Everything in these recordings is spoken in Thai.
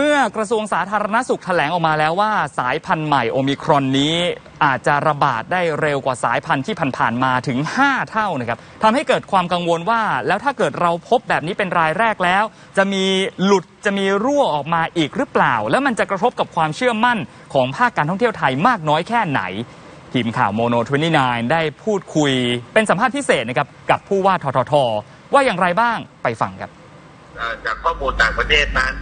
เมื่อกระทรวงสาธารณสุขแถลงออกมาแล้วว่าสายพันธุ์ใหม่โอมิครอนนี้ อาจจะระบาดได้เร็วกว่าสายพันธุ์ที่ผ่านๆมาถึง 5 เท่านะครับทำให้เกิดความกังวลว่า แล้วถ้าเกิดเราพบแบบนี้เป็นรายแรกแล้ว จะมีหลุดจะมีรั่วออกมาอีกหรือเปล่า แล้วมันจะกระทบกับความเชื่อมั่นของภาคการท่องเที่ยวไทยมากน้อยแค่ไหนทีมข่าวโมโน29 ได้พูดคุยเป็นสัมภาษณ์พิเศษนะครับกับผู้ว่าทททว่าอย่างไรบ้างไปฟังครับจากข้อมูลต่างประเทศนั้น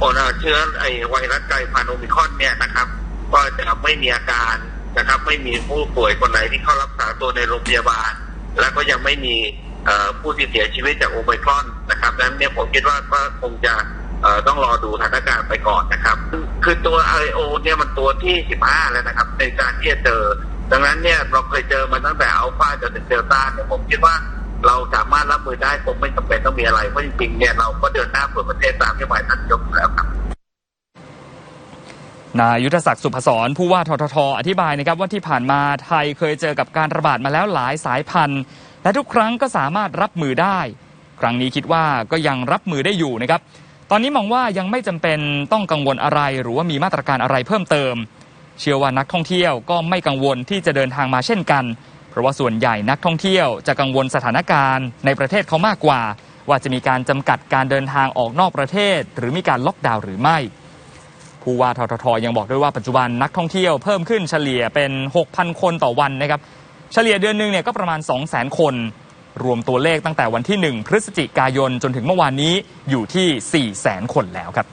คนเอาเชื้อไอไวรัสกลายพันธุ์โอมิคอนเนี่ยนะครับ ก็จะไม่มีอาการนะครับ ไม่มีผู้ป่วยคนไหนที่เข้ารักษาตัวในโรงพยาบาล แล้วก็ยังไม่มีผู้ที่เสียชีวิตจากโอมิคอนนะครับดังนั้นเนี่ยผมคิดว่าก็คงจะต้องรอดูสถานการณ์ไปก่อนนะครับ คือตัว i อเนี่ยมันตัวที่ 15 แล้วนะครับ ในการที่จะเจอ ดังนั้นเนี่ยเราเคยเจอมาตั้งแต่อัลฟาจนถึงเดลต้าเนี่ยผมคิดว่าเราสามารถรับมือได้คงไม่จำเป็นต้องมีอะไร เพราะจริงๆเนี่ยเราก็เดินหน้าเปิดประเทศตามที่หมายท่านยกอยู่แล้วครับ นายยุทธศักดิ์สุพศรผู้ว่าทททอธิบายนะครับว่าที่ผ่านมาไทยเคยเจอกับการระบาดมาแล้วหลายสายพันธุ์ และทุกครั้งก็สามารถรับมือได้ ครั้งนี้คิดว่าก็ยังรับมือได้อยู่นะครับ ตอนนี้มองว่ายังไม่จำเป็นต้องกังวลอะไร หรือว่ามีมาตรการอะไรเพิ่มเติม เชื่อว่านักท่องเที่ยวก็ไม่กังวลที่จะเดินทางมาเช่นกัน เพราะว่าส่วนใหญ่นักท่องเที่ยวจะกังวลสถานการณ์ ในประเทศเขามากกว่า ว่าจะมีการจำกัดการเดินทางออกนอกประเทศ หรือมีการล็อกดาวน์หรือไม่ ผู้ว่าทททยังบอกด้วยว่าปัจจุบันนักท่องเที่ยวเพิ่มขึ้นเฉลี่ยเป็น 6,000 คนต่อวันนะครับ เฉลี่ยเดือนหนึ่งเนี่ยก็ประมาณ 200,000 คน รวมตัวเลขตั้งแต่วันที่ 1 พฤศจิกายนจนถึงเมื่อวานนี้อยู่ที่ 400,000 คนแล้วครับ